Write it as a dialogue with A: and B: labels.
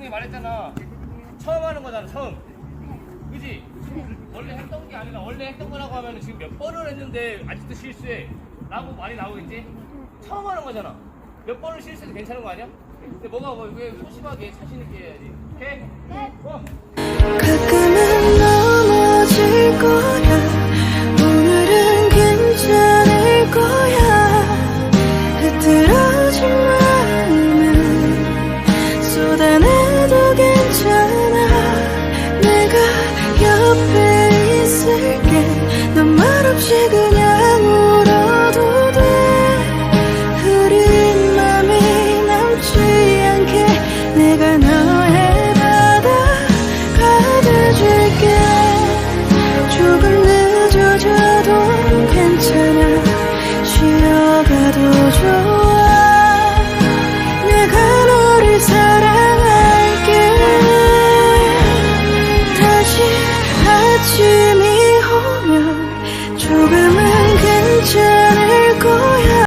A: 분명히 말했잖아. 처음 하는 거잖아, 처음. 그지? 원래 했던 게 아니라 원래 했던 거라고 하면 지금 몇 번을 했는데 아직도 실수해. 라고 말이 나오겠지? 처음 하는 거잖아. 몇 번을 실수해도 괜찮은 거 아니야? 근데 뭐가 뭐, 왜 소심하게 자신 있게 해야지. 오케이? 네. 어.
B: 가끔은 넘어질 거야 오늘은 괜찮을 거야 흐트러 없이 그냥 울어도 돼. 흐린 맘이 남지 않게 내가 너의 바다가 돼줄게. 조금 늦어져도 괜찮아. 쉬어가도 좋아